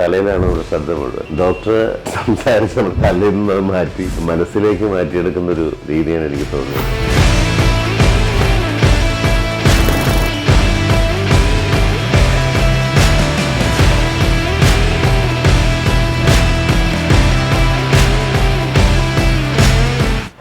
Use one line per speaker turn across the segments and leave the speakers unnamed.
തലയിലാണ് നമ്മുടെ ശ്രദ്ധ മുഴുവൻ ഡോക്ടർ സംസാരിച്ച് നമ്മുടെ തലയിൽ നിന്ന് മാറ്റി മനസ്സിലേക്ക് മാറ്റിയെടുക്കുന്ന ഒരു രീതിയാണ് എനിക്ക് തോന്നിയത്.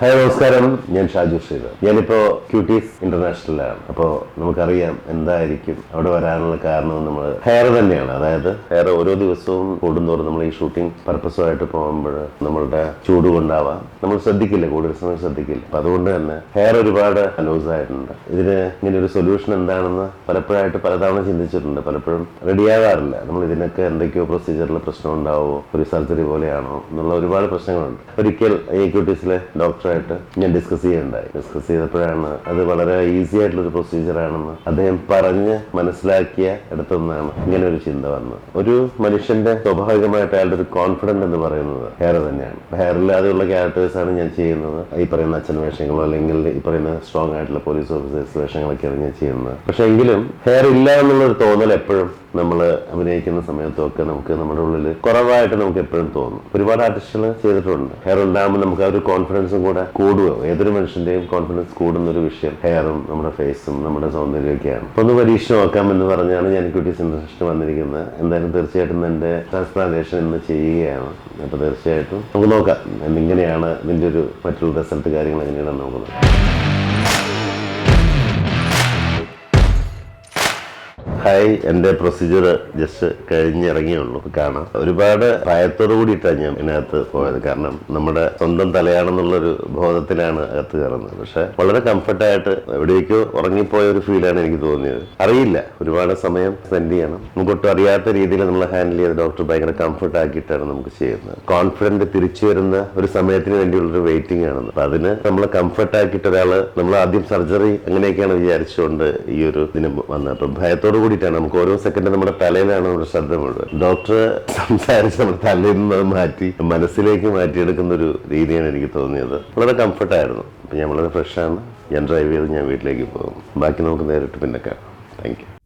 ഹായ് നമസ്കാരം. ഞാൻ ഷാജു ശ്രീധർ. ഞാനിപ്പോ ക്യൂട്ടീസ് ഇന്റർനാഷണലിലാണ് അപ്പോൾ നമുക്കറിയാം എന്തായിരിക്കും അവിടെ വരാനുള്ള കാരണം നമ്മൾ ഹെയർ തന്നെയാണ്. അതായത് ഹെയർ ഓരോ ദിവസവും കൂടുന്തോറും നമ്മൾ ഈ ഷൂട്ടിംഗ് പർപ്പസുമായിട്ട് പോകുമ്പോൾ നമ്മളുടെ ചൂട് കൊണ്ടാവാം. നമ്മൾ ശ്രദ്ധിക്കില്ല കൂടുതൽ സമയം ശ്രദ്ധിക്കില്ല. അപ്പം അതുകൊണ്ട് തന്നെ ഹെയർ ഒരുപാട് ലൂസ് ആയിട്ടുണ്ട്. ഇതിന് ഇങ്ങനെ ഒരു സൊല്യൂഷൻ എന്താണെന്ന് പലപ്പോഴായിട്ട് പലതവണ ചിന്തിച്ചിട്ടുണ്ട്. പലപ്പോഴും റെഡിയാകാറില്ല നമ്മൾ ഇതിനൊക്കെ എന്തൊക്കെയോ പ്രൊസീജിയറിൽ പ്രശ്നം ഉണ്ടാവുമോ ഒരു സർജറി പോലെയാണോ? എന്നുള്ള ഒരുപാട് പ്രശ്നങ്ങളുണ്ട്. ഒരിക്കൽ ഐ ക്യൂട്ടീസിലെ ഡോക്ടറായിട്ട് ഞാൻ ഡിസ്കസ് ചെയ്യുന്നുണ്ടായി ഡിസ്കസ് ചെയ്തപ്പോഴാണ് അത് വളരെ ഈസി ആയിട്ടുള്ള ഒരു പ്രൊസീജിയർ ആണെന്ന് അദ്ദേഹം പറഞ്ഞ് മനസ്സിലാക്കിയ ഇടത്തുനിന്നാണ് ഇങ്ങനെ ഒരു ചിന്ത വന്നത് ഒരു മനുഷ്യന്റെ സ്വാഭാവികമായിട്ട് അയാളുടെ ഒരു കോൺഫിഡന്റ് എന്ന് പറയുന്നത് ഹെയർ തന്നെയാണ്. ക്യാരക്ടേഴ്സ് ആണ് ഞാൻ ചെയ്യുന്നത്. ഈ പറയുന്ന അച്ഛൻ വേഷങ്ങളോ അല്ലെങ്കിൽ ഈ പറയുന്ന സ്ട്രോങ് ആയിട്ടുള്ള പോലീസ് ഓഫീസേഴ്സ് വേഷങ്ങളൊക്കെയാണ് ഞാൻ ചെയ്യുന്നത്. പക്ഷെ എങ്കിലും ഹെയർ ഇല്ല എന്നുള്ളൊരു തോന്നൽ എപ്പോഴും നമ്മൾ അഭിനയിക്കുന്ന സമയത്തൊക്കെ നമുക്ക് നമ്മുടെ ഉള്ളിൽ കുറവായിട്ട് നമുക്ക് എപ്പോഴും തോന്നും. ഒരുപാട് ആർട്ടിസ്റ്റുകൾ ചെയ്തിട്ടുണ്ട്. ഹെയർ ഉണ്ടാകുമ്പോൾ നമുക്ക് ആ ഒരു കോൺഫിഡൻസും കൂടെ കൂടുകയോ ഏതൊരു മനുഷ്യന്റെയും കോൺഫിഡൻസ് കൂടുന്ന ഒരു വിഷയം ഹെയറും നമ്മുടെ ഫേസും നമ്മുടെ സൗന്ദര്യമൊക്കെയാണ്. അപ്പൊ ഒന്ന് പരീക്ഷ നോക്കാമെന്ന് പറഞ്ഞാണ് ഞാൻ കുട്ടി ഇൻഡസ്ട്രി വന്നിരിക്കുന്നത്. എന്തായാലും തീർച്ചയായിട്ടും എന്റെ ട്രാൻസ്പ്ലാന്റേഷൻ ഇന്ന് ചെയ്യുകയാണ്. അപ്പൊ തീർച്ചയായിട്ടും നമുക്ക് നോക്കാം ഇങ്ങനെയാണ് ഇതിന്റെ ഒരു മറ്റുള്ള റിസൾട്ട് കാര്യങ്ങൾ എങ്ങനെയാണെന്ന് നമുക്ക് നോക്കാം. ഹായ് എന്റെ പ്രൊസീജിയർ ജസ്റ്റ് കഴിഞ്ഞിറങ്ങിയുള്ളൂ. കാണാം ഒരുപാട് ഭയത്തോടു കൂടിയിട്ടാണ് ഞാൻ ഇതിനകത്ത് പോയത്. കാരണം നമ്മുടെ സ്വന്തം തലയാണെന്നുള്ളൊരു ബോധത്തിലാണ് അകത്ത് കയറുന്നത്. പക്ഷെ വളരെ കംഫർട്ടായിട്ട് എവിടേക്കോ ഉറങ്ങിപ്പോയ ഒരു ഫീലാണ് എനിക്ക് തോന്നിയത്. അറിയില്ല. ഒരുപാട് സമയം സ്പെൻഡ് ചെയ്യണം. നമുക്കൊട്ടും അറിയാത്ത രീതിയിൽ നമ്മൾ ഹാൻഡിൽ ചെയ്ത് ഡോക്ടർ ഭയങ്കര കംഫർട്ട് ആക്കിയിട്ടാണ് നമുക്ക് ചെയ്യുന്നത്. കോൺഫിഡന്റ് തിരിച്ചു വരുന്ന ഒരു സമയത്തിന് വേണ്ടിയുള്ളൊരു വെയിറ്റിംഗ് ആണ് അപ്പൊ അതിന് നമ്മൾ കംഫർട്ട് ആക്കിയിട്ട് ഒരാൾ നമ്മൾ ആദ്യം സർജറി അങ്ങനെയൊക്കെയാണ് വിചാരിച്ചുകൊണ്ട് ഈ ഒരു ഇതിന് വന്നത്. അപ്പൊ ഭയത്തോടു കൂടിയിട്ടാണ്. നമുക്ക് ഓരോ സെക്കൻഡ് നമ്മുടെ തലയിലാണ് നമ്മുടെ ശ്രദ്ധ മുഴുവൻ ഡോക്ടർ സംസാരിച്ച് നമ്മുടെ തലയിൽ നിന്ന് മാറ്റി മനസ്സിലേക്ക് മാറ്റിയെടുക്കുന്ന ഒരു രീതിയാണ് എനിക്ക് തോന്നിയത്. വളരെ കംഫർട്ടായിരുന്നു. അപ്പം ഞാൻ വളരെ ഫ്രഷാണ്. ഞാൻ ഡ്രൈവ് ചെയ്ത് ഞാൻ വീട്ടിലേക്ക് പോകും. ബാക്കി നമുക്ക് നേരിട്ട് പിന്നെ കാണാം. Thank you.